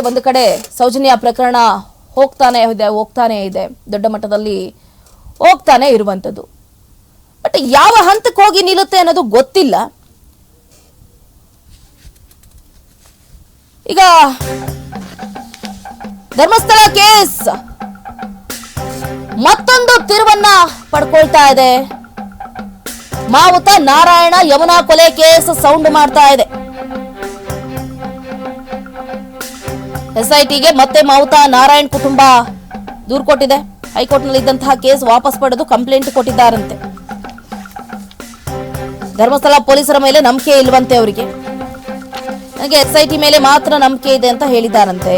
ಒಂದು ಕಡೆ ಸೌಜನ್ಯ ಪ್ರಕರಣ ಹೋಗ್ತಾನೆ ಇದೆ ಹೋಗ್ತಾನೆ ಇದೆ. ದೊಡ್ಡ ಮಟ್ಟದಲ್ಲಿ ಹೋಗ್ತಾನೆ ಇರುವಂಥದ್ದು. ಬಟ್ ಯಾವ ಹಂತಕ್ಕೆ ಹೋಗಿ ನಿಲ್ಲುತ್ತೆ ಅನ್ನೋದು ಗೊತ್ತಿಲ್ಲ. ಈಗ ಧರ್ಮಸ್ಥಳ ಕೇಸ್. ಮತ್ತೊಂದು ತಿರುವನ್ನ ಪಡ್ಕೊಳ್ತಾ ಇದೆ. ಮಾವುತ ನಾರಾಯಣ ಯಮುನಾ ಕೊಲೆ ಕೇಸ್ ಸೌಂಡ್ ಮಾಡ್ತಾ ಇದೆ. ಎಸ್ಐಟಿಗೆ ಮತ್ತೆ ಮಾವುತ ನಾರಾಯಣ್ ಕುಟುಂಬ ದೂರು ಕೊಟ್ಟಿದೆ. ಹೈಕೋರ್ಟ್ನಲ್ಲಿ ಇದ್ದಂತಹ ಕೇಸ್ ವಾಪಸ್ ಪಡೆದು ಕಂಪ್ಲೇಂಟ್ ಕೊಟ್ಟಿದ್ದಾರಂತೆ. ಧರ್ಮಸ್ಥಳ ಪೊಲೀಸರ ಮೇಲೆ ನಂಬಿಕೆ ಇಲ್ವಂತೆ ಅವರಿಗೆ. ನನಗೆ ಎಸ್ಐಟಿ ಮೇಲೆ ಮಾತ್ರ ನಂಬಿಕೆ ಇದೆ ಅಂತ ಹೇಳಿದ್ದಾರಂತೆ.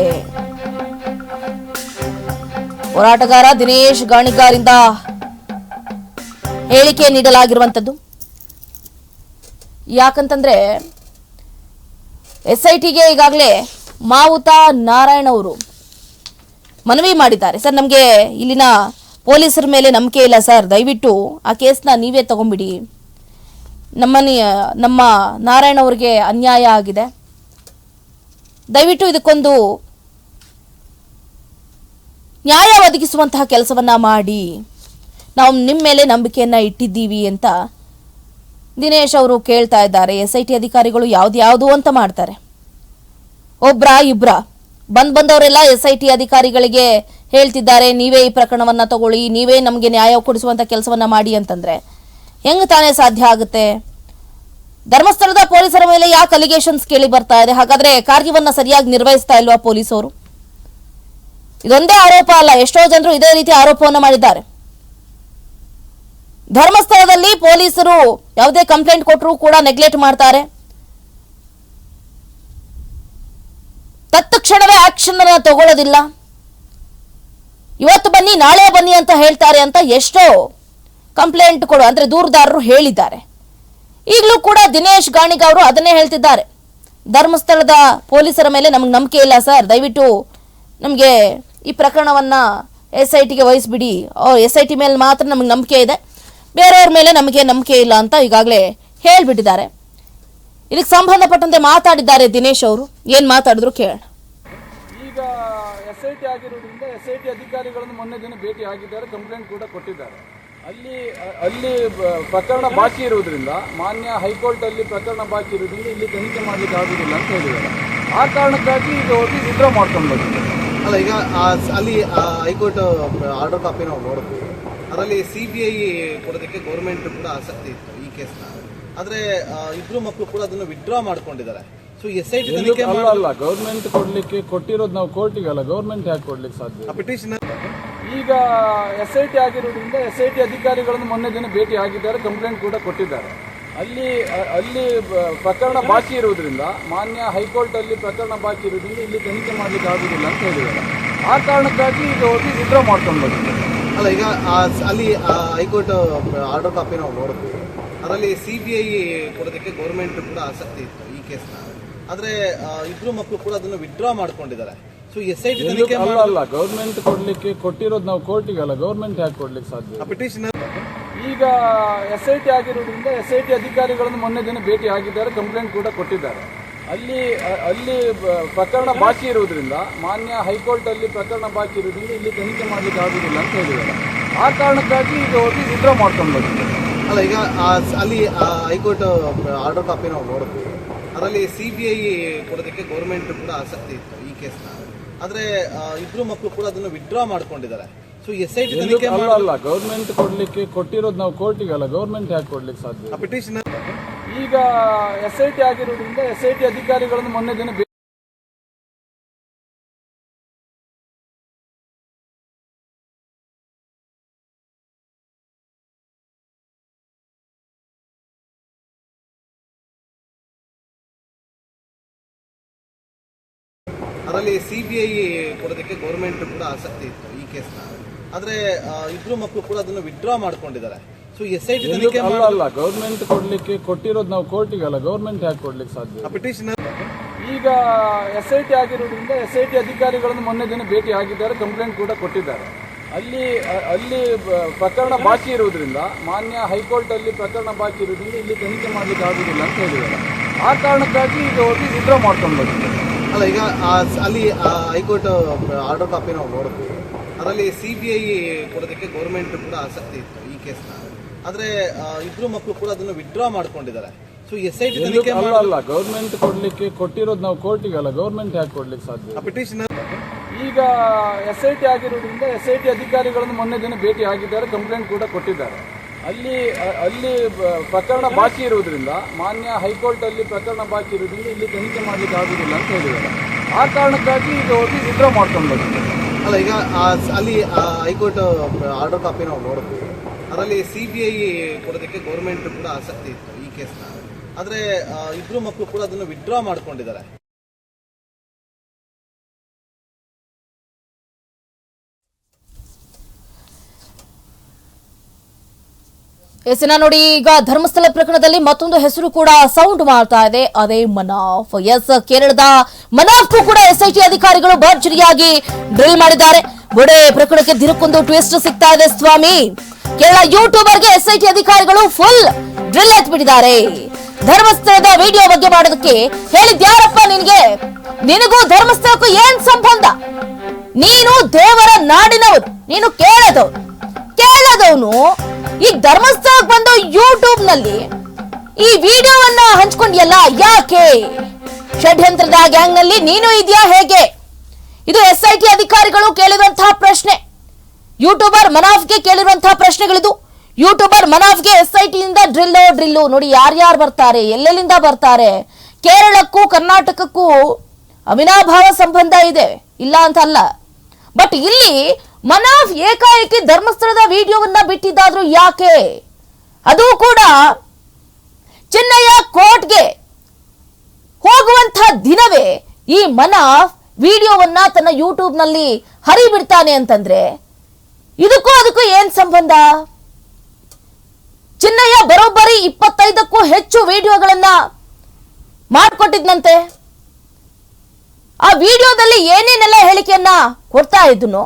ಹೋರಾಟಗಾರ ದಿನೇಶ್ ಗಾಣಿಗಾರಿಂದ ಹೇಳಿಕೆ ನೀಡಲಾಗಿರುವಂಥದ್ದು. ಯಾಕಂತಂದ್ರೆ ಎಸ್ ಐ ಟಿಗೆ ಈಗಾಗಲೇ ಮಾವುತ ನಾರಾಯಣ ಅವರು ಮನವಿ ಮಾಡಿದ್ದಾರೆ. ಸರ್, ನಮಗೆ ಇಲ್ಲಿನ ಪೊಲೀಸರ ಮೇಲೆ ನಂಬಿಕೆ ಇಲ್ಲ ಸರ್. ದಯವಿಟ್ಟು ಆ ಕೇಸ್ನ ನೀವೇ ತಗೊಂಬಿಡಿ ನಮ್ಮ ನಮ್ಮ ನಾರಾಯಣ ಅವ್ರಿಗೆ ಅನ್ಯಾಯ ಆಗಿದೆ. ದಯವಿಟ್ಟು ಇದಕ್ಕೊಂದು ನ್ಯಾಯ ಒದಗಿಸುವಂತಹ ಕೆಲಸವನ್ನ ಮಾಡಿ. ನಾವು ನಿಮ್ಮ ಮೇಲೆ ನಂಬಿಕೆಯನ್ನ ಇಟ್ಟಿದ್ದೀವಿ ಅಂತ ದಿನೇಶ್ ಅವರು ಕೇಳ್ತಾ ಇದ್ದಾರೆ. ಎಸ್ ಐ ಟಿ ಅಧಿಕಾರಿಗಳು ಯಾವ್ದು ಯಾವುದು ಅಂತ ಮಾಡ್ತಾರೆ. ಒಬ್ರ, ಇಬ್ರ. ಬಂದ್ ಬಂದವರೆಲ್ಲ ಎಸ್ ಐ ಟಿ ಅಧಿಕಾರಿಗಳಿಗೆ ಹೇಳ್ತಿದ್ದಾರೆ, ನೀವೇ ಈ ಪ್ರಕರಣವನ್ನ ತಗೊಳ್ಳಿ, ನೀವೇ ನಮಗೆ ನ್ಯಾಯ ಕೊಡಿಸುವಂತ ಕೆಲಸವನ್ನ ಮಾಡಿ ಅಂತಂದ್ರೆ. ಹೆಂಗ್ ತಾನೇ ಸಾಧ್ಯ ಆಗುತ್ತೆ? ಧರ್ಮಸ್ಥಳದ ಪೊಲೀಸರ ಮೇಲೆ ಯಾಕೆ ಅಲಿಗೇಷನ್ಸ್ ಕೇಳಿ ಬರ್ತಾ ಇದೆ? ಹಾಗಾದ್ರೆ ಕಾರ್ಯವನ್ನ ಸರಿಯಾಗಿ ನಿರ್ವಹಿಸ್ತಾ ಇಲ್ವಾ ಪೊಲೀಸರು ಇದೊಂದೇ ಆರೋಪ ಅಲ್ಲ, ಎಷ್ಟೋ ಜನರು ಇದೇ ರೀತಿ ಆರೋಪವನ್ನು ಮಾಡಿದ್ದಾರೆ. ಧರ್ಮಸ್ಥಳದಲ್ಲಿ ಪೊಲೀಸರು ಯಾವುದೇ ಕಂಪ್ಲೇಂಟ್ ಕೊಟ್ಟರು ಕೂಡ ನೆಗ್ಲೆಕ್ಟ್ ಮಾಡ್ತಾರೆ. ತತ್ಕ್ಷಣವೇ ಆಕ್ಷನ್ ಅನ್ನ ತಗೊಳ್ಳೋದಿಲ್ಲ ಇವತ್ತು ಬನ್ನಿ, ನಾಳೆ ಬನ್ನಿ ಅಂತ ಹೇಳ್ತಾರೆ ಅಂತ ಎಷ್ಟೋ ಕಂಪ್ಲೇಂಟ್ ಕೊಡು, ಅಂದ್ರೆ ದೂರದಾರರು ಹೇಳಿದ್ದಾರೆ. ಈಗಲೂ ಕೂಡ ದಿನೇಶ್ ಗಾಣಿಗ ಅವರು ಅದನ್ನೇ ಹೇಳ್ತಿದ್ದಾರೆ. ಧರ್ಮಸ್ಥಳದ ಪೊಲೀಸರ ಮೇಲೆ ನಮಗೆ ನಂಬಿಕೆ ಇಲ್ಲ ಸರ್. ದಯವಿಟ್ಟು ನಮಗೆ ಈ ಪ್ರಕರಣವನ್ನ ಎಸ್ ಐ ಟಿಗೆ ವಹಿಸ್ಬಿಡಿ. ಎಸ್ ಐ ಟಿ ಮೇಲೆ ಮಾತ್ರ ನಮಗೆ ನಂಬಿಕೆ ಇದೆ. ಬೇರೆಯವ್ರ ಮೇಲೆ ನಮಗೆ ನಂಬಿಕೆ ಇಲ್ಲ ಅಂತ ಈಗಾಗಲೇ ಹೇಳ್ಬಿಟ್ಟಿದ್ದಾರೆ. ಇದಕ್ಕೆ ಸಂಬಂಧಪಟ್ಟಂತೆ ಮಾತಾಡಿದ್ದಾರೆ ದಿನೇಶ್ ಅವರು. ಏನ್ ಮಾತಾಡಿದ್ರು ಕೇಳೋಣ. ಈಗ ಎಸ್ ಐ ಟಿ ಆಗಿರೋದ್ರಿಂದ ಎಸ್ ಐ ಟಿ ಅಧಿಕಾರಿಗಳನ್ನು ಮೊನ್ನೆ ದಿನ ಭೇಟಿ ಆಗಿದ್ದಾರೆ ಕಂಪ್ಲೇಂಟ್ ಕೂಡ ಕೊಟ್ಟಿದ್ದಾರೆ. ಅಲ್ಲಿ ಅಲ್ಲಿ ಪ್ರಕರಣ ಬಾಕಿ ಇರುವುದರಿಂದ ಮಾನ್ಯ ಹೈಕೋರ್ಟ್ ಅಲ್ಲಿ ಪ್ರಕರಣ ಬಾಕಿ ಇರುವುದರಿಂದ ಇಲ್ಲಿ ತನಿಖೆ ಮಾಡಲಿಕ್ಕೆ ಆಗುದಿಲ್ಲ ಅಂತ ಹೇಳಿದ್ದಾರೆ. ಆ ಕಾರಣಕ್ಕಾಗಿ ಈಗ ಹೋಗಿ ವಿಡ್ರಾ ಮಾಡ್ಕೊಂಡು ಬಂದಿದ್ದಾರೆ. ಅಲ್ಲ ಈಗ ಆ ಸ- ಅಲ್ಲಿ ಆ ಹೈಕೋರ್ಟ್ ಆರ್ಡರ್ ಕಾಪಿ ನಾವು ನೋಡ್ಬೋದು ಅದರಲ್ಲಿ ಸಿ ಬಿ ಐ ಕೊಡೋದಕ್ಕೆ ಗೌರ್ಮೆಂಟ್ ಕೂಡ ಆಸಕ್ತಿ ಇತ್ತು ಈ ಕೇಸ್ನ. ಆದರೆ ಇಬ್ರು ಮಕ್ಕಳು ಕೂಡ ಅದನ್ನು ವಿಡ್ರಾ ಮಾಡ್ಕೊಂಡಿದ್ದಾರೆ. ಸೊ ಎಸ್ ಐ ಟಿ ತನಿಖೆ ಗೌರ್ಮೆಂಟ್ ಕೊಡ್ಲಿಕ್ಕೆ ಕೊಟ್ಟಿರೋದು ನಾವು ಕೋರ್ಟಿಗೆ ಅಲ್ಲ ಗೌರ್ಮೆಂಟ್ ಯಾಕೆ ಕೊಡ್ಲಿಕ್ಕೆ ಸಾಧ್ಯ ಪಿಟಿಷನ್ ಈಗ ಎಸ್ ಐ ಟಿ ಆಗಿರೋದ್ರಿಂದ ಎಸ್ ಐ ಟಿ ಅಧಿಕಾರಿಗಳನ್ನು ಮೊನ್ನೆ ದಿನ ಭೇಟಿ ಆಗಿದ್ದಾರೆ ಕಂಪ್ಲೇಂಟ್ ಕೂಡ ಕೊಟ್ಟಿದ್ದಾರೆ. ಅಲ್ಲಿ ಅಲ್ಲಿ ಪ್ರಕರಣ ಬಾಕಿ ಇರುವುದರಿಂದ ಮಾನ್ಯ ಹೈಕೋರ್ಟ್ ಅಲ್ಲಿ ಪ್ರಕರಣ ಬಾಕಿ ಇರುವುದರಿಂದ ಇಲ್ಲಿ ತನಿಖೆ ಮಾಡ್ಲಿಕ್ಕೆ ಆಗುದಿಲ್ಲ ಅಂತ ಹೇಳಿದ್ದಾರೆ. ಆ ಕಾರಣಕ್ಕಾಗಿ ಈಗ ಹೋಗಿ ವಿಡ್ರಾ ಮಾಡ್ಕೊಂಡು ಬರ್ತಾರೆ ಅಲ್ಲ ಈಗ ಅಲ್ಲಿ ಹೈಕೋರ್ಟ್ ಆರ್ಡರ್ ಕಾಪಿ ನಾವು ನೋಡಿದ್ವಿ ಅದರಲ್ಲಿ ಸಿ ಬಿ ಐ ಕೊಡೋದಕ್ಕೆ ಗೌರ್ಮೆಂಟ್ ಕೂಡ ಆಸಕ್ತಿ ಇತ್ತು ಈ ಕೇಸ್ನ ಆದರೆ ಇಬ್ರು ಮಕ್ಕಳು ಕೂಡ ಅದನ್ನು ವಿಡ್ರಾ ಮಾಡ್ಕೊಂಡಿದ್ದಾರೆ. ಸೊ ಎಸ್ ಐ ಟಿ ತನಿಖೆ ಅಲ್ಲ ಅಲ್ಲ ಗೌರ್ಮೆಂಟ್ ಕೊಡ್ಲಿಕ್ಕೆ ಕೊಟ್ಟಿರೋದು ನಾವು ಕೋರ್ಟಿಗೆ ಅಲ್ಲ ಗೌರ್ಮೆಂಟ್ ಯಾಕೆ ಕೊಡ್ಲಿಕ್ಕೆ ಸಾಧ್ಯ? ಪಿಟಿಷನ್ ಈಗ ಎಸ್ ಐ ಟಿ ಆಗಿರೋದ್ರಿಂದ ಎಸ್ ಐ ಟಿ ಅಧಿಕಾರಿಗಳನ್ನು ಮೊನ್ನೆ ದಿನ ಭೇಟಿ ಆಗಿದ್ದಾರೆ ಕಂಪ್ಲೇಂಟ್ ಕೂಡ ಕೊಟ್ಟಿದ್ದಾರೆ. ಅಲ್ಲಿ ಅಲ್ಲಿ ಪ್ರಕರಣ ಬಾಕಿ ಇರುವುದರಿಂದ ಮಾನ್ಯ ಹೈಕೋರ್ಟ್ ಅಲ್ಲಿ ಪ್ರಕರಣ ಬಾಕಿ ಇರುವುದರಿಂದ ಇಲ್ಲಿ ತನಿಖೆ ಮಾಡಲಿಕ್ಕೆ ಆಗುದಿಲ್ಲ ಅಂತ ಹೇಳಿದ್ದಾರೆ. ಆ ಕಾರಣಕ್ಕಾಗಿ ಈಗ ಹೋಗಿ ವಿಡ್ರಾ ಮಾಡ್ಕೊಂಡು ಅಲ್ಲ ಈಗ ಅಲ್ಲಿ ಹೈಕೋರ್ಟ್ ಆರ್ಡರ್ ಕಾಪಿ ನಾವು ನೋಡಬಹುದು ಅದರಲ್ಲಿ ಸಿ ಬಿ ಐ ಕೊಡೋದಕ್ಕೆ ಗೌರ್ಮೆಂಟ್ ಕೂಡ ಆಸಕ್ತಿ ಇತ್ತು ಈ ಕೇಸ್ನ. ಆದರೆ ಇಬ್ರು ಮಕ್ಕಳು ಕೂಡ ಅದನ್ನು ವಿಡ್ರಾ ಮಾಡ್ಕೊಂಡಿದ್ದಾರೆ. ಸೊ ಎಸ್ ಐ ಟಿ ತನಿಖೆ ಅಲ್ಲ ಅಲ್ಲ ಗೌರ್ಮೆಂಟ್ ಕೊಡ್ಲಿಕ್ಕೆ ಕೊಟ್ಟಿರೋದು ನಾವು ಕೋರ್ಟಿಗೆ ಅಲ್ಲ ಗೌರ್ಮೆಂಟ್ ಯಾಕೆ ಕೊಡ್ಲಿಕ್ಕೆ ಸಾಧ್ಯ? ಪಿಟಿಷನ್ ಈಗ ಎಸ್ ಐ ಟಿ ಆಗಿರೋದ್ರಿಂದ ಎಸ್ ಐ ಟಿ ಅಧಿಕಾರಿಗಳನ್ನು ಮೊನ್ನೆ ದಿನ ಅದರಲ್ಲಿ ಸಿ ಬಿ ಐ ಕೊಡೋದಕ್ಕೆ ಗೌರ್ಮೆಂಟ್ ಕೂಡ ಆಸಕ್ತಿ ಇತ್ತು ಈ ಕೇಸ್ನ ಆದ್ರೆ ಇಬ್ರು ಮಕ್ಕಳು ಕೂಡ ಅದನ್ನು ವಿಡ್ರಾ ಮಾಡ್ಕೊಂಡಿದ್ದಾರೆ. ಸೊ ಎಸ್ ಐ ಟಿ ತನಿಖೆ ಅಲ್ಲ ಗೌರ್ಮೆಂಟ್ ಕೊಡ್ಲಿಕ್ಕೆ ಕೊಟ್ಟಿರೋದು ನಾವು ಕೋರ್ಟಿಗೆ ಅಲ್ಲ ಗೌರ್ಮೆಂಟ್ ಯಾಕೆ ಕೊಡ್ಲಿಕ್ಕೆ ಸಾಧ್ಯ ಈಗ ಎಸ್ ಐ ಟಿ ಆಗಿರೋದ್ರಿಂದ ಎಸ್ ಐ ಟಿ ಅಧಿಕಾರಿಗಳನ್ನು ಮೊನ್ನೆ ದಿನ ಭೇಟಿ ಆಗಿದ್ದಾರೆ ಕಂಪ್ಲೇಂಟ್ ಕೂಡ ಕೊಟ್ಟಿದ್ದಾರೆ. ಅಲ್ಲಿ ಅಲ್ಲಿ ಪ್ರಕರಣ ಬಾಕಿ ಇರುವುದರಿಂದ ಮಾನ್ಯ ಹೈಕೋರ್ಟ್ ಅಲ್ಲಿ ಪ್ರಕರಣ ಬಾಕಿ ಇರುವುದರಿಂದ ಇಲ್ಲಿ ತನಿಖೆ ಮಾಡಲಿಕ್ಕೆ ಆಗುದಿಲ್ಲ ಅಂತ ಹೇಳಿದ್ದಾರೆ. ಆ ಕಾರಣಕ್ಕಾಗಿ ಈಗ ಹೋಗಿ ವಿಡ್ರಾ ಮಾಡ್ಕೊಂಡು ಅಲ್ಲ ಈಗ ಅಲ್ಲಿ ಹೈಕೋರ್ಟ್ ಆರ್ಡರ್ ಕಾಪಿ ನಾವು ನೋಡಬಹುದು ಅದರಲ್ಲಿ ಸಿ ಬಿ ಐ ಕೊಡೋದಕ್ಕೆ ಗೌರ್ಮೆಂಟ್ ಕೂಡ ಆಸಕ್ತಿ ಇತ್ತು ಈ ಕೇಸ್ನ. ಆದ್ರೆ ಇಬ್ರು ಮಕ್ಕಳು ಕೂಡ ಅದನ್ನು ವಿಡ್ರಾ ಮಾಡ್ಕೊಂಡಿದ್ದಾರೆ. ಸೊ ಎಸ್ ಐ ಟಿ ತನಿಖೆ ಅಲ್ಲ ಗೌರ್ಮೆಂಟ್ ಕೊಡ್ಲಿಕ್ಕೆ ಕೊಟ್ಟಿರೋದು ನಾವು ಕೋರ್ಟಿಗೆ ಅಲ್ಲ ಗೌರ್ಮೆಂಟ್ ಯಾಕೆ ಕೊಡ್ಲಿಕ್ಕೆ ಸಾಧ್ಯ ಪಿಟಿಷನ್ ಈಗ ಎಸ್ ಐ ಟಿ ಆಗಿರೋದ್ರಿಂದ ಎಸ್ ಐ ಟಿ ಅಧಿಕಾರಿಗಳನ್ನು ಮೊನ್ನೆ ದಿನ ಭೇಟಿ ಆಗಿದ್ದಾರೆ ಕಂಪ್ಲೇಂಟ್ ಕೂಡ ಕೊಟ್ಟಿದ್ದಾರೆ. ಅಲ್ಲಿ ಅಲ್ಲಿ ಪ್ರಕರಣ ಬಾಕಿ ಇರುವುದರಿಂದ, ಮಾನ್ಯ ಹೈಕೋರ್ಟ್ ಅಲ್ಲಿ ಪ್ರಕರಣ ಬಾಕಿ ಇರುವುದರಿಂದ ಇಲ್ಲಿ ತನಿಖೆ ಮಾಡಲಿಕ್ಕೆ ಆಗುದಿಲ್ಲ ಅಂತ ಹೇಳಿದ್ದಾರೆ. ಆ ಕಾರಣಕ್ಕಾಗಿ ಈಗ ಹೋಗಿ ವಿಡ್ರಾ ಮಾಡ್ಕೊಂಡು ಅಲ್ಲ, ಈಗ ಅಲ್ಲಿ ಹೈಕೋರ್ಟ್ ಆರ್ಡರ್ ಕಾಪಿ ನಾವು ನೋಡಿದ್ವಿ ಅದರಲ್ಲಿ ಸಿ ಬಿ ಐ ಕೊಡೋದಕ್ಕೆ ಗೌರ್ಮೆಂಟ್ ಕೂಡ ಆಸಕ್ತಿ ಇತ್ತು ಈ ಕೇಸ್ನ. ಆದ್ರೆ ಇಬ್ಬರು ಮಕ್ಕಳು ಕೂಡ ಅದನ್ನು ವಿಡ್ರಾ ಮಾಡ್ಕೊಂಡಿದ್ದಾರೆ. ಎಸಿನ ನೋಡಿ, ಈಗ ಧರ್ಮಸ್ಥಳ ಪ್ರಕರಣದಲ್ಲಿ ಮತ್ತೊಂದು ಹೆಸರು ಕೂಡ ಸೌಂಡ್ ಮಾಡ್ತಾ ಇದೆ. ಅದೇ ಮನಾಫ್. ಎಸ್ ಕೇರಳದ ಮನಾಫ್ ಕೂಡ ಎಸ್ಐಟಿ ಅಧಿಕಾರಿಗಳು ಭರ್ಜರಿಯಾಗಿ ಡ್ರಿಲ್ ಮಾಡಿದ್ದಾರೆ. ಬೊಡೆ ಪ್ರಕರಣಕ್ಕೆ ದಿನಕ್ಕೊಂದು ಟ್ವಿಸ್ಟ್ ಸಿಗ್ತಾ ಇದೆ ಸ್ವಾಮಿ. ಕೇರಳ ಯೂಟ್ಯೂಬರ್ಗೆ ಎಸ್ಐಟಿ ಅಧಿಕಾರಿಗಳು ಫುಲ್ ಡ್ರಿಲ್ ಎತ್ಬಿಟ್ಟಿದ್ದಾರೆ. ಧರ್ಮಸ್ಥಳದ ವಿಡಿಯೋ ಬಗ್ಗೆ ಮಾಡೋದಕ್ಕೆ ಹೇಳಿದ್ಯಾರಪ್ಪ ನಿನಗೆ? ನಿನಗೂ ಧರ್ಮಸ್ಥಳಕ್ಕೂ ಏನ್ ಸಂಬಂಧ? ನೀನು ದೇವರ ನಾಡಿನವರು ನೀನು ಕೇಳದವ್ರು ಕೇಳದವನು. ಈ ಧರ್ಮಸ್ಥಳಕ್ಕೆ ಬಂದು ಯೂಟ್ಯೂಬ್ನಲ್ಲಿ ಈ ವಿಡಿಯೋವನ್ನ ಹಂಚ್ಕೊಂಡಿಯಲ್ಲ ಯಾಕೆ? ಷಡ್ಯಂತ್ರದ ಗ್ಯಾಂಗ್ನಲ್ಲಿ ನೀನು ಇದೆಯಾ ಹೇಗೆ? ಇದು ಎಸ್ ಐ ಟಿ ಅಧಿಕಾರಿಗಳು ಕೇಳಿರುವಂತಹ ಪ್ರಶ್ನೆ. ಯೂಟ್ಯೂಬರ್ ಮನಾಫ್ಗೆ ಕೇಳಿರುವಂತಹ ಪ್ರಶ್ನೆಗಳಿದು. ಯೂಟ್ಯೂಬರ್ ಮನಾಫ್ಗೆ ಎಸ್ ಐ ಟಿಯಿಂದ ಡ್ರಿಲ್ಲು ಡ್ರಿಲ್ಲು. ನೋಡಿ, ಯಾರ್ಯಾರು ಬರ್ತಾರೆ, ಎಲ್ಲೆಲ್ಲಿಂದ ಬರ್ತಾರೆ? ಕೇರಳಕ್ಕೂ, ಕರ್ನಾಟಕಕ್ಕೂ ಅವಿನಾಭಾವ ಸಂಬಂಧ ಇದೆ. ಇಲ್ಲ ಅಂತ ಅಲ್ಲ. ಬಟ್ ಇಲ್ಲಿ ಮನಾಫ್ ಏಕಾಏಕಿ ಧರ್ಮಸ್ಥಳದ ವಿಡಿಯೋವನ್ನ ಬಿಟ್ಟಿದ್ದಾದ್ರೂ ಯಾಕೆ? ಅದು ಕೂಡ ಚೆನ್ನಯ್ಯ ಕೋರ್ಟ್ಗೆ ಹೋಗುವಂತಹ ದಿನವೇ ಈ ಮನಾಫ್ ವಿಡಿಯೋವನ್ನ ತನ್ನ ಯೂಟ್ಯೂಬ್ನಲ್ಲಿ ಹರಿಬಿಡ್ತಾನೆ ಅಂತಂದ್ರೆ ಇದಕ್ಕೂ ಅದಕ್ಕೂ ಏನ್ ಸಂಬಂಧ? ಚಿನ್ನಯ್ಯ ಬರೋಬ್ಬರಿ ಇಪ್ಪತ್ತೈದಕ್ಕೂ ಹೆಚ್ಚು ವಿಡಿಯೋಗಳನ್ನ ಮಾಡಿಕೊಟ್ಟಿದ್ನಂತೆ. ಆ ವಿಡಿಯೋದಲ್ಲಿ ಏನೇನೆಲ್ಲ ಹೇಳಿಕೆಯನ್ನ ಕೊಡ್ತಾ ಇದ್ನು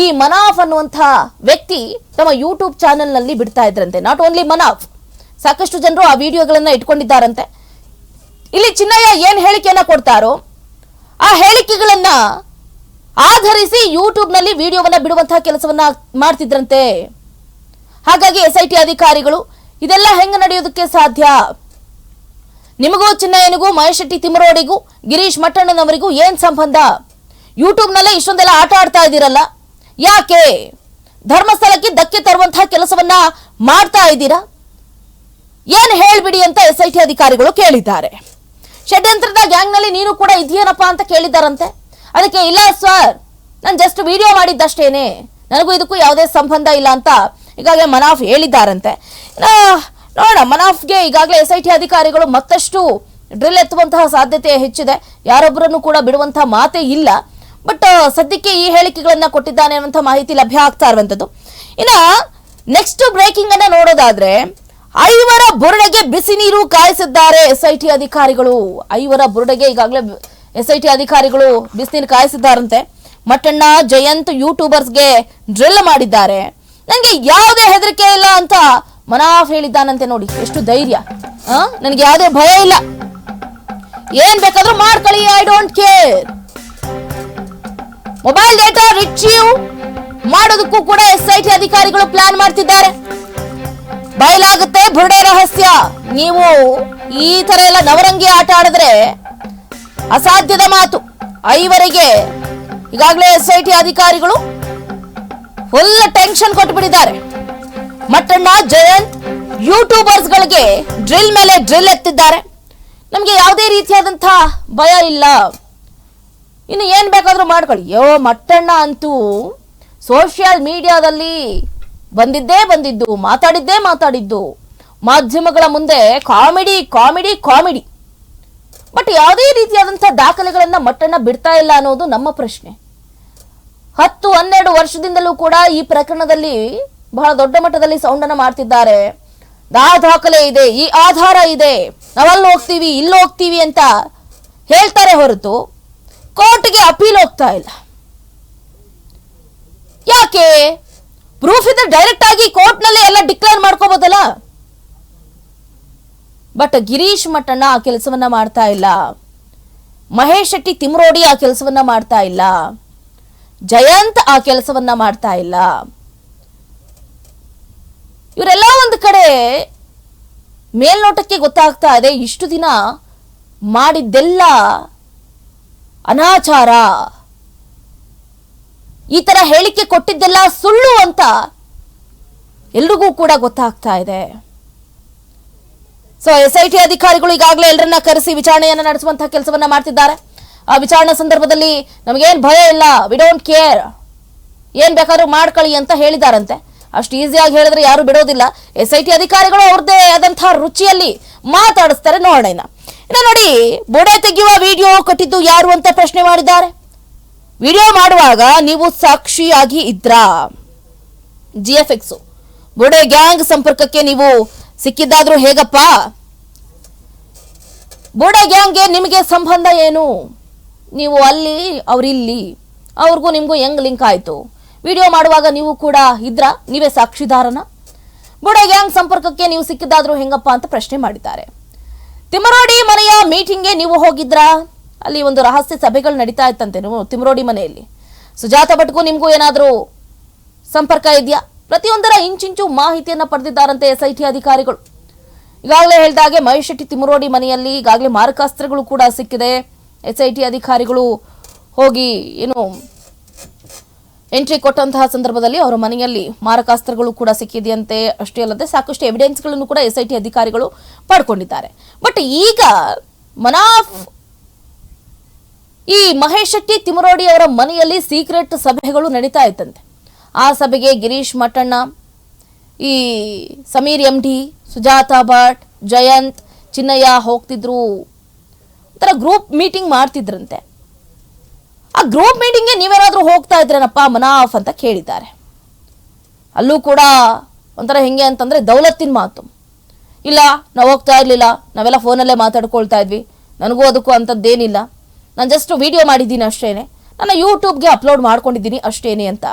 ಈ ಮನಾಫ್ ಅನ್ನುವಂತಹ ವ್ಯಕ್ತಿ ತಮ್ಮ ಯೂಟ್ಯೂಬ್ ಚಾನೆಲ್ನಲ್ಲಿ ಬಿಡ್ತಾ ಇದ್ರಂತೆ. ನಾಟ್ ಓನ್ಲಿ ಮನಾಫ್, ಸಾಕಷ್ಟು ಜನರು ಆ ವಿಡಿಯೋಗಳನ್ನ ಇಟ್ಕೊಂಡಿದ್ದಾರಂತೆ. ಇಲ್ಲಿ ಚಿನ್ನಯ್ಯ ಏನ್ ಹೇಳಿಕೆಯನ್ನ ಕೊಡ್ತಾರೋ, ಆ ಹೇಳಿಕೆಗಳನ್ನ ಆಧರಿಸಿ ಯೂಟ್ಯೂಬ್ನಲ್ಲಿ ವಿಡಿಯೋವನ್ನ ಬಿಡುವಂತಹ ಕೆಲಸವನ್ನ ಮಾಡ್ತಿದ್ರಂತೆ. ಹಾಗಾಗಿ ಎಸ್ ಐ ಟಿ ಅಧಿಕಾರಿಗಳು, ಇದೆಲ್ಲ ಹೆಂಗ ನಡೆಯೋದಕ್ಕೆ ಸಾಧ್ಯ? ನಿಮಗೂ ಚಿನ್ನಯ್ಯನಿಗೂ, ಮಹೇಶ್ ಶೆಟ್ಟಿ ತಿಮ್ಮರೋಡಿಗೂ ಗಿರೀಶ್ ಮಟ್ಟಣ್ಣನವರಿಗೂ ಏನ್ ಸಂಬಂಧ? ಯೂಟ್ಯೂಬ್ನಲ್ಲೇ ಇಷ್ಟೊಂದೆಲ್ಲ ಆಟ ಆಡ್ತಾ ಇದ್ದೀರಲ್ಲ ಯಾಕೆ ಧರ್ಮಸ್ಥಳಕ್ಕೆ ಧಕ್ಕೆ ತರುವಂತಹ ಕೆಲಸವನ್ನ ಮಾಡ್ತಾ ಇದ್ದೀರಾ? ಏನ್ ಹೇಳ್ಬಿಡಿ ಅಂತ ಎಸ್ ಐ ಟಿ ಅಧಿಕಾರಿಗಳು ಕೇಳಿದ್ದಾರೆ. ಷಡ್ಯಂತ್ರದ ಗ್ಯಾಂಗ್ನಲ್ಲಿ ನೀನು ಕೂಡ ಇದೆಯೇನಪ್ಪ ಅಂತ ಕೇಳಿದ್ದಾರಂತೆ? ಅದಕ್ಕೆ, ಇಲ್ಲ ಸರ್, ನಾನು ಜಸ್ಟ್ ವಿಡಿಯೋ ಮಾಡಿದ್ದಷ್ಟೇನೆ. ನನಗೂ ಇದಕ್ಕೂ ಯಾವುದೇ ಸಂಬಂಧ ಇಲ್ಲ ಅಂತ ಈಗಾಗಲೇ ಮನಾಫ್ ಹೇಳಿದ್ದಾರಂತೆ. ನೋಡ ನೋಡೋಣ, ಮನಾಫ್ಗೆ ಈಗಾಗಲೇ ಎಸ್ ಐ ಟಿ ಅಧಿಕಾರಿಗಳು ಮತ್ತಷ್ಟು ಡ್ರಿಲ್ ಎತ್ತುವಂತಹ ಸಾಧ್ಯತೆ ಹೆಚ್ಚಿದೆ. ಯಾರೊಬ್ಬರನ್ನು ಕೂಡ ಬಿಡುವಂತಹ ಮಾತೇ ಇಲ್ಲ. ಬಟ್ ಸದ್ಯಕ್ಕೆ ಈ ಹೇಳಿಕೆಗಳನ್ನ ಕೊಟ್ಟಿದ್ದಾನೆ ಅನ್ನುವಂಥ ಮಾಹಿತಿ ಲಭ್ಯ ಆಗ್ತಾ ಇರುವಂತದ್ದು ಇನ್ನ ನೆಕ್ಸ್ಟ್ ಬ್ರೇಕಿಂಗ್ ಅನ್ನ ನೋಡೋದಾದ್ರೆ, ಐವರ ಬುರುಡೆಗೆ ಬಿಸಿ ನೀರು ಕಾಯಿಸಿದ್ದಾರೆ ಎಸ್ಐಟಿ ಅಧಿಕಾರಿಗಳು. ಐವರ ಬುರುಡೆಗೆ ಈಗಾಗಲೇ ಎಸ್ಐಟಿ ಅಧಿಕಾರಿಗಳು ಬಿಸಿನೀರು ಕಾಯಿಸಿದ್ದಾರಂತೆ. ಮಟ್ಟಣ್ಣ, ಜಯಂತ್ ಯೂಟ್ಯೂಬರ್ಸ್ಗೆ ಡ್ರಿಲ್ ಮಾಡಿದ್ದಾರೆ. ನನಗೆ ಯಾವುದೇ ಹೆದರಿಕೆ ಇಲ್ಲ ಅಂತ ಮನಾಫ್ ಹೇಳಿದ್ದಾನಂತೆ ನೋಡಿ. ಎಷ್ಟು ಧೈರ್ಯ. ನನಗೆ ಯಾವುದೇ ಭಯ ಇಲ್ಲ. ಏನ್ ಬೇಕಾದ್ರೂ ಮಾಡ್ಕೊಳ್ಳಿ I don't care mobile data retrieve ಮಾಡೋದಕ್ಕೂ ಕೂಡ ಎಸ್ ಐ ಟಿ ಅಧಿಕಾರಿಗಳು ಪ್ಲಾನ್ ಮಾಡ್ತಿದ್ದಾರೆ. ಬಯಲಾಗುತ್ತೆ ಬುರುಡೆ ರಹಸ್ಯ. ನೀವು ಈ ತರ ಎಲ್ಲ ನವರಂಗಿ ಆಟ ಆಡಿದ್ರೆ ಅಸಾಧ್ಯದ ಮಾತು. ಐವರಿಗೆ ಈಗಾಗಲೇ ಎಸ್ ಐ ಟಿ ಅಧಿಕಾರಿಗಳು ಫುಲ್ ಟೆನ್ಷನ್ ಕೊಟ್ಟುಬಿಟ್ಟಿದ್ದಾರೆ ಮಟ್ಟಣ್ಣ ಜಯಂತ್ ಯೂಟ್ಯೂಬರ್ಸ್ ಗಳಿಗೆ ಡ್ರಿಲ್ ಮೇಲೆ ಡ್ರಿಲ್ ಎತ್ತಿದ್ದಾರೆ. ನಮಗೆ ಯಾವುದೇ ರೀತಿಯಾದಂತಹ ಭಯ ಇಲ್ಲ. ಇನ್ನು ಏನು ಬೇಕಾದರೂ ಮಾಡ್ಕೊಳ್ಳಿ. ಯೋ ಮಟ್ಟಣ್ಣ ಅಂತೂ ಸೋಷಿಯಲ್ ಮೀಡಿಯಾದಲ್ಲಿ ಬಂದಿದ್ದೇ ಬಂದಿದ್ದು, ಮಾತಾಡಿದ್ದೇ ಮಾತಾಡಿದ್ದು. ಮಾಧ್ಯಮಗಳ ಮುಂದೆ ಕಾಮಿಡಿ ಕಾಮಿಡಿ ಕಾಮಿಡಿ. ಬಟ್ ಯಾವುದೇ ರೀತಿಯಾದಂಥ ದಾಖಲೆಗಳನ್ನು ಮಟ್ಟಣ್ಣ ಬಿಡ್ತಾ ಇಲ್ಲ ಅನ್ನೋದು ನಮ್ಮ ಪ್ರಶ್ನೆ. ಹತ್ತು, ಹನ್ನೆರಡು ವರ್ಷದಿಂದಲೂ ಕೂಡ ಈ ಪ್ರಕರಣದಲ್ಲಿ ಬಹಳ ದೊಡ್ಡ ಮಟ್ಟದಲ್ಲಿ ಸೌಂಡನ್ನು ಮಾಡ್ತಿದ್ದಾರೆ. ಆ ದಾಖಲೆ ಇದೆ, ಈ ಆಧಾರ ಇದೆ. ನಾವಲ್ಲಿ ಹೋಗ್ತೀವಿ, ಇಲ್ಲಿ ಹೋಗ್ತೀವಿ ಅಂತ ಹೇಳ್ತಾರೆ ಹೊರತು ಕೋರ್ಟ್ಗೆ ಅಪೀಲ್ ಹೋಗ್ತಾ ಇಲ್ಲ. ಯಾಕೆ? ಪ್ರೂಫ್ ಇದ್ರೆ ಡೈರೆಕ್ಟ್ ಆಗಿ ಕೋರ್ಟ್ನಲ್ಲಿ ಎಲ್ಲ ಡಿಕ್ಲೇರ್ ಮಾಡ್ಕೋಬೋದಲ್ಲ? ಬಟ್ ಗಿರೀಶ್ ಮಠಣ್ಣ ಆ ಕೆಲಸವನ್ನ ಮಾಡ್ತಾ ಇಲ್ಲ. ಮಹೇಶ್ ಶೆಟ್ಟಿ ತಿಮ್ರೋಡಿ ಆ ಕೆಲಸವನ್ನ ಮಾಡ್ತಾ ಇಲ್ಲ. ಜಯಂತ್ ಆ ಕೆಲಸವನ್ನ ಮಾಡ್ತಾ ಇಲ್ಲ. ಇವರೆಲ್ಲ ಒಂದು ಕಡೆ ಮೇಲ್ನೋಟಕ್ಕೆ ಗೊತ್ತಾಗ್ತಾ ಇದೆ, ಇಷ್ಟು ದಿನ ಮಾಡಿದ್ದೆಲ್ಲ ಅನಾಚಾರ. ಈ ತರ ಹೇಳಿಕೆ ಕೊಟ್ಟಿದ್ದೆಲ್ಲ ಸುಳ್ಳು ಅಂತ ಎಲ್ರಿಗೂ ಕೂಡ ಗೊತ್ತಾಗ್ತಾ ಇದೆ. ಸೊ ಎಸ್ ಐ ಟಿ ಅಧಿಕಾರಿಗಳು ಈಗಾಗಲೇ ಎಲ್ಲರನ್ನ ಕರೆಸಿ ವಿಚಾರಣೆಯನ್ನು ನಡೆಸುವಂತಹ ಕೆಲಸವನ್ನ ಮಾಡ್ತಿದ್ದಾರೆ. ಆ ವಿಚಾರಣಾ ಸಂದರ್ಭದಲ್ಲಿ ನಮಗೇನ್ ಭಯ ಇಲ್ಲ ವಿ ಡೋಂಟ್ ಕೇರ್ ಏನ್ ಬೇಕಾದ್ರೂ ಮಾಡ್ಕೊಳ್ಳಿ ಅಂತ ಹೇಳಿದಾರಂತೆ. ಅಷ್ಟು ಈಸಿಯಾಗಿ ಹೇಳಿದ್ರೆ ಯಾರು ಬಿಡೋದಿಲ್ಲ. ಎಸ್ ಐ ಟಿ ಅಧಿಕಾರಿಗಳು ಅವ್ರದ್ದೇ ಆದಂತಹ ರುಚಿಯಲ್ಲಿ ಮಾತಾಡಿಸ್ತಾರೆ ನೋಡೋಣ ನೋಡಿ. ಬೋಡೆ ತೆಗೆಯುವ ವಿಡಿಯೋ ಕೊಟ್ಟಿದ್ದು ಯಾರು ಅಂತ ಪ್ರಶ್ನೆ ಮಾಡಿದ್ದಾರೆ. ವಿಡಿಯೋ ಮಾಡುವಾಗ ನೀವು ಸಾಕ್ಷಿಯಾಗಿ ಇದ್ರ? ಜಿ ಎಫ್ ಎಕ್ಸ್ ಬುಡೆ ಗ್ಯಾಂಗ್ ಸಂಪರ್ಕಕ್ಕೆ ನೀವು ಸಿಕ್ಕಿದ್ದಾದ್ರೂ ಹೇಗಪ್ಪ? ಬೋಡೆ ಗ್ಯಾಂಗ್ಗೆ ನಿಮಗೆ ಸಂಬಂಧ ಏನು? ನೀವು ಅಲ್ಲಿ, ಅವ್ರಿಲ್ಲಿ, ಅವ್ರಿಗೂ ನಿಮಗೂ ಹೆಂಗ್ ಲಿಂಕ್ ಆಯ್ತು? ವಿಡಿಯೋ ಮಾಡುವಾಗ ನೀವು ಕೂಡ ಇದ್ರ? ನೀವೇ ಸಾಕ್ಷಿದಾರನ? ಬೋಡೆ ಗ್ಯಾಂಗ್ ಸಂಪರ್ಕಕ್ಕೆ ನೀವು ಸಿಕ್ಕಿದ್ದಾದ್ರೂ ಹೆಂಗಪ್ಪ ಅಂತ ಪ್ರಶ್ನೆ ಮಾಡಿದ್ದಾರೆ. ತಿಮರೋಡಿ ಮನೆಯ ಮೀಟಿಂಗ್ಗೆ ನೀವು ಹೋಗಿದ್ರಾ? ಅಲ್ಲಿ ಒಂದು ರಹಸ್ಯ ಸಭೆಗಳು ನಡೀತಾ ಇತ್ತಂತೆ ನೀವು ತಿಮರೋಡಿ ಮನೆಯಲ್ಲಿ. ಸುಜಾತ ಭಟ್ಗೂ ನಿಮಗೂ ಏನಾದರೂ ಸಂಪರ್ಕ ಇದೆಯಾ? ಪ್ರತಿಯೊಂದರ ಇಂಚಿಂಚು ಮಾಹಿತಿಯನ್ನು ಪಡೆದಿದ್ದಾರಂತೆ ಎಸ್ ಐ ಟಿ ಅಧಿಕಾರಿಗಳು. ಈಗಾಗಲೇ ಹೇಳಿದಾಗೆ ಮಹೇಶ್ ಶೆಟ್ಟಿ ತಿಮರೋಡಿ ಮನೆಯಲ್ಲಿ ಈಗಾಗಲೇ ಮಾರಕಾಸ್ತ್ರಗಳು ಕೂಡ ಸಿಕ್ಕಿದೆ. ಎಸ್ ಐ ಟಿ ಅಧಿಕಾರಿಗಳು ಹೋಗಿ ಏನು ಎಂಟ್ರಿ ಕೊಟ್ಟಂತಹ ಸಂದರ್ಭದಲ್ಲಿ ಅವರ ಮನೆಯಲ್ಲಿ ಮಾರಕಾಸ್ತ್ರಗಳು ಕೂಡ ಸಿಕ್ಕಿದೆಯಂತೆ ಅಷ್ಟೇ ಅಲ್ಲದೆ ಸಾಕಷ್ಟು ಎವಿಡೆನ್ಸ್ಗಳನ್ನು ಕೂಡ ಎಸ್ಐಟಿ ಅಧಿಕಾರಿಗಳು ಪಡ್ಕೊಂಡಿದ್ದಾರೆ. ಬಟ್ ಈಗ ಮನಾಫ್ ಈ ಮಹೇಶ್ ಶೆಟ್ಟಿ ತಿಮರೋಡಿ ಅವರ ಮನೆಯಲ್ಲಿ ಸೀಕ್ರೆಟ್ ಸಭೆಗಳು ನಡೀತಾ ಇತ್ತಂತೆ ಆ ಸಭೆಗೆ ಗಿರೀಶ್ ಮಟ್ಟಣ್ಣ, ಈ ಸಮೀರ್ ಎಂ ಡಿ ಸುಜಾತಾ ಭಟ್, ಜಯಂತ್, ಚಿನ್ನಯ್ಯ ಹೋಗ್ತಿದ್ರು. ಒಂಥರ ಗ್ರೂಪ್ ಮೀಟಿಂಗ್ ಮಾಡ್ತಿದ್ರಂತೆ. ಆ ಗ್ರೂಪ್ ಮೀಟಿಂಗ್ಗೆ ನೀವೇನಾದರೂ ಹೋಗ್ತಾ ಇದ್ರೇನಪ್ಪ, ಮನಾಫ್ ಅಂತ ಕೇಳಿದ್ದಾರೆ. ಅಲ್ಲೂ ಕೂಡ ಒಂಥರ ಹೆಂಗೆ ಅಂತಂದರೆ ದೌಲತ್ತಿನ ಮಾತು. ಇಲ್ಲ, ನಾವು ಹೋಗ್ತಾ ಇರಲಿಲ್ಲ, ನಾವೆಲ್ಲ ಫೋನಲ್ಲೇ ಮಾತಾಡ್ಕೊಳ್ತಾ ಇದ್ವಿ. ನನಗೂ ಅದಕ್ಕೂ ಅಂಥದ್ದೇನಿಲ್ಲ. ನಾನು ಜಸ್ಟ್ ವಿಡಿಯೋ ಮಾಡಿದ್ದೀನಿ ಅಷ್ಟೇ ನನ್ನ ಯೂಟ್ಯೂಬ್ಗೆ ಅಪ್ಲೋಡ್ ಮಾಡ್ಕೊಂಡಿದ್ದೀನಿ ಅಷ್ಟೇನೆ ಅಂತ.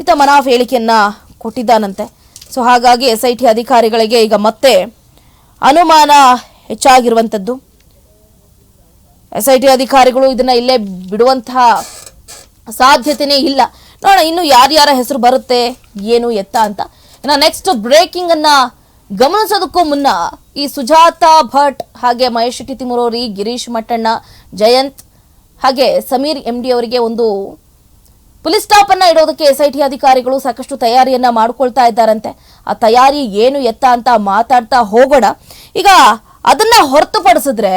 ಈತ ಮನಾಫ್ ಹೇಳಿಕೆಯನ್ನು ಕೊಟ್ಟಿದ್ದಾನಂತೆ. ಸೊ ಹಾಗಾಗಿ ಎಸ್ ಐ ಟಿ ಅಧಿಕಾರಿಗಳಿಗೆ ಈಗ ಮತ್ತೆ ಅನುಮಾನ ಹೆಚ್ಚಾಗಿರುವಂಥದ್ದು. ಎಸ್ ಐ ಟಿ ಅಧಿಕಾರಿಗಳು ಇದನ್ನ ಇಲ್ಲೇ ಬಿಡುವಂತಹ ಸಾಧ್ಯತೆನೇ ಇಲ್ಲ. ನೋಡೋಣ, ಇನ್ನು ಯಾರ್ಯಾರ ಹೆಸರು ಬರುತ್ತೆ, ಏನು ಎತ್ತ ಅಂತ. ಇನ್ನು ನೆಕ್ಸ್ಟ್ ಬ್ರೇಕಿಂಗ್ ಅನ್ನ ಗಮನಿಸೋದಕ್ಕೂ ಮುನ್ನ ಈ ಸುಜಾತಾ ಭಟ್ ಹಾಗೆ ಮಹೇಶ್ ಶೆಟ್ಟಿ ತಿಮುರೋರಿ ಗಿರೀಶ್ ಮಟ್ಟಣ್ಣ, ಜಯಂತ್ ಹಾಗೆ ಸಮೀರ್ ಎಂ ಡಿ ಅವರಿಗೆ ಒಂದು ಪೊಲೀಸ್ ಸ್ಟಾಪ್ ಅನ್ನ ಇಡೋದಕ್ಕೆ ಎಸ್ಐಟಿ ಅಧಿಕಾರಿಗಳು ಸಾಕಷ್ಟು ತಯಾರಿಯನ್ನ ಮಾಡ್ಕೊಳ್ತಾ ಇದ್ದಾರಂತೆ. ಆ ತಯಾರಿ ಏನು ಎತ್ತ ಅಂತ ಮಾತಾಡ್ತಾ ಹೋಗೋಣ. ಈಗ ಅದನ್ನ ಹೊರತುಪಡಿಸಿದ್ರೆ